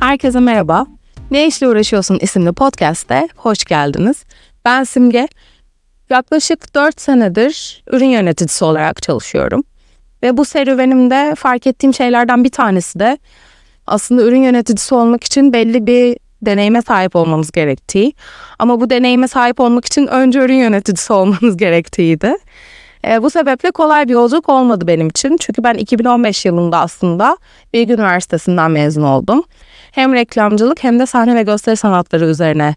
Herkese merhaba. Ne işle uğraşıyorsun isimli podcast'te hoş geldiniz. Ben Simge. Yaklaşık 4 senedir ürün yöneticisi olarak çalışıyorum. Ve bu serüvenimde fark ettiğim şeylerden bir tanesi de aslında ürün yöneticisi olmak için belli bir deneyime sahip olmamız gerektiği. Ama bu deneyime sahip olmak için önce ürün yöneticisi olmanız gerektiğiydi. E, bu sebeple kolay bir yolculuk olmadı benim için. Çünkü ben 2015 yılında aslında Bilgi Üniversitesi'nden mezun oldum. Hem reklamcılık hem de sahne ve gösteri sanatları üzerine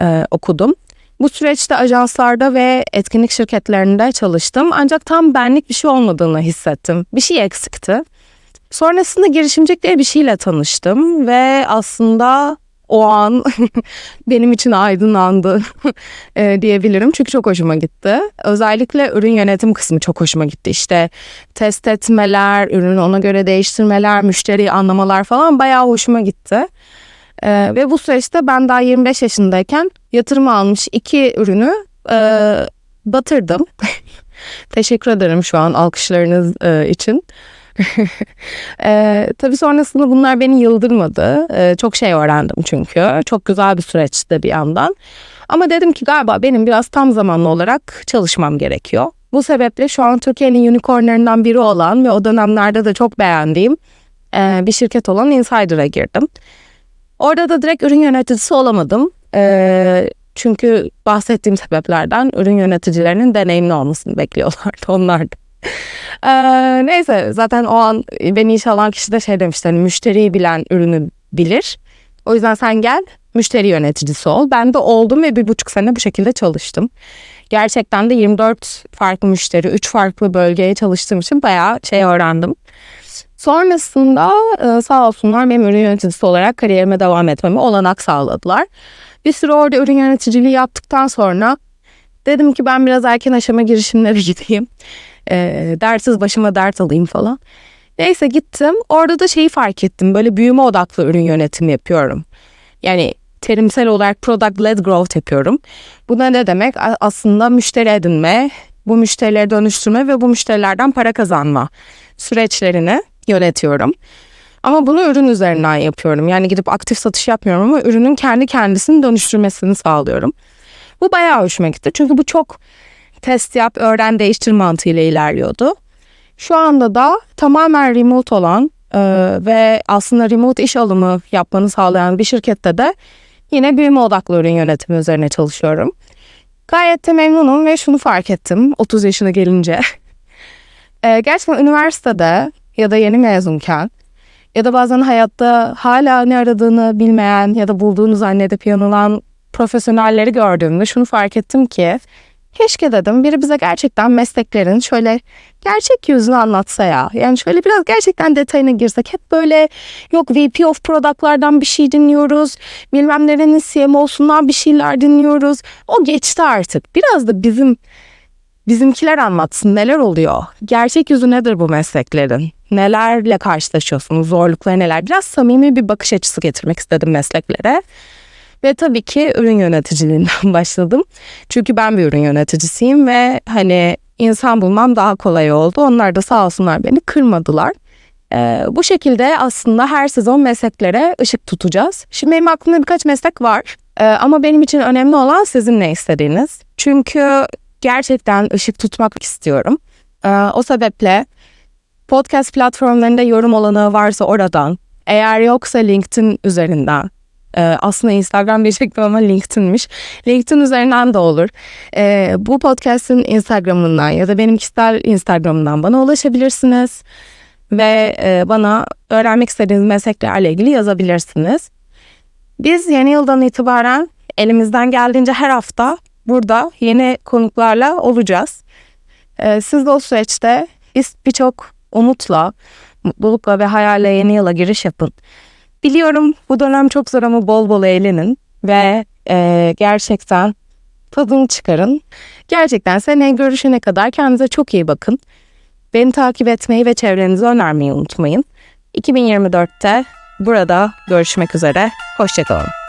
e, okudum. Bu süreçte ajanslarda ve etkinlik şirketlerinde çalıştım. Ancak tam benlik bir şey olmadığını hissettim. Bir şey eksikti. Sonrasında girişimcilik diye bir şeyle tanıştım ve aslında o an benim için aydınlandı e, diyebilirim. Çünkü çok hoşuma gitti. Özellikle ürün yönetim kısmı çok hoşuma gitti. İşte test etmeler, ürünü ona göre değiştirmeler, müşteriyi anlamalar falan bayağı hoşuma gitti. E, ve bu süreçte ben daha 25 yaşındayken yatırım almış iki ürünü e, batırdım. Teşekkür ederim şu an alkışlarınız e, için e, tabii sonrasında bunlar beni yıldırmadı. E, çok şey öğrendim çünkü. Çok güzel bir süreçti bir yandan. Ama dedim ki galiba benim biraz tam zamanlı olarak çalışmam gerekiyor. Bu sebeple şu an Türkiye'nin unicornlarından biri olan ve o dönemlerde de çok beğendiğim e, bir şirket olan Insider'a girdim. Orada da direkt ürün yöneticisi olamadım. E, çünkü bahsettiğim sebeplerden ürün yöneticilerinin deneyimli olmasını bekliyorlardı onlar da. Ee, neyse zaten o an beni işe alan kişi de şey demişti hani müşteriyi bilen ürünü bilir. O yüzden sen gel müşteri yöneticisi ol. Ben de oldum ve bir buçuk sene bu şekilde çalıştım. Gerçekten de 24 farklı müşteri, 3 farklı bölgeye çalıştığım için bayağı şey öğrendim. Sonrasında e, sağ olsunlar benim ürün yöneticisi olarak kariyerime devam etmeme olanak sağladılar. Bir süre orada ürün yöneticiliği yaptıktan sonra dedim ki ben biraz erken aşama girişimlere gideyim. E, dersiz başıma dert alayım falan. Neyse gittim. Orada da şeyi fark ettim. Böyle büyüme odaklı ürün yönetimi yapıyorum. Yani terimsel olarak product led growth yapıyorum. Bu da ne demek? Aslında müşteri edinme, bu müşterileri dönüştürme ve bu müşterilerden para kazanma süreçlerini yönetiyorum. Ama bunu ürün üzerinden yapıyorum. Yani gidip aktif satış yapmıyorum ama ürünün kendi kendisini dönüştürmesini sağlıyorum. Bu bayağı hoşuma gitti. Çünkü bu çok test yap, öğren, değiştir mantığıyla ilerliyordu. Şu anda da tamamen remote olan e, ve aslında remote iş alımı yapmanı sağlayan bir şirkette de yine büyüme odaklı ürün yönetimi üzerine çalışıyorum. Gayet de memnunum ve şunu fark ettim 30 yaşına gelince. e, gerçekten üniversitede ya da yeni mezunken ya da bazen hayatta hala ne aradığını bilmeyen ya da bulduğunu zannedip yanılan profesyonelleri gördüğümde şunu fark ettim ki Keşke dedim biri bize gerçekten mesleklerin şöyle gerçek yüzünü anlatsa ya. Yani şöyle biraz gerçekten detayına girsek. Hep böyle yok VP of Product'lardan bir şey dinliyoruz. Bilmem nerenin CMO'sundan bir şeyler dinliyoruz. O geçti artık. Biraz da bizim bizimkiler anlatsın neler oluyor. Gerçek yüzü nedir bu mesleklerin? Nelerle karşılaşıyorsunuz? Zorlukları neler? Biraz samimi bir bakış açısı getirmek istedim mesleklere. Ve tabii ki ürün yöneticiliğinden başladım. Çünkü ben bir ürün yöneticisiyim ve hani insan bulmam daha kolay oldu. Onlar da sağ olsunlar beni kırmadılar. Ee, bu şekilde aslında her sezon mesleklere ışık tutacağız. Şimdi benim aklımda birkaç meslek var. Ee, ama benim için önemli olan sizin ne istediğiniz. Çünkü gerçekten ışık tutmak istiyorum. Ee, o sebeple podcast platformlarında yorum olanağı varsa oradan, eğer yoksa LinkedIn üzerinden ee, aslında Instagram diyecektim ama LinkedIn'miş. LinkedIn üzerinden de olur. Ee, bu podcast'in Instagram'ından ya da benim kişisel Instagram'dan bana ulaşabilirsiniz. Ve e, bana öğrenmek istediğiniz mesleklerle ilgili yazabilirsiniz. Biz yeni yıldan itibaren elimizden geldiğince her hafta burada yeni konuklarla olacağız. Ee, siz de o süreçte birçok umutla, mutlulukla ve hayalle yeni yıla giriş yapın. Biliyorum bu dönem çok zor ama bol bol eğlenin ve e, gerçekten tadını çıkarın. Gerçekten seneye görüşene kadar kendinize çok iyi bakın. Beni takip etmeyi ve çevrenizi önermeyi unutmayın. 2024'te burada görüşmek üzere. Hoşçakalın.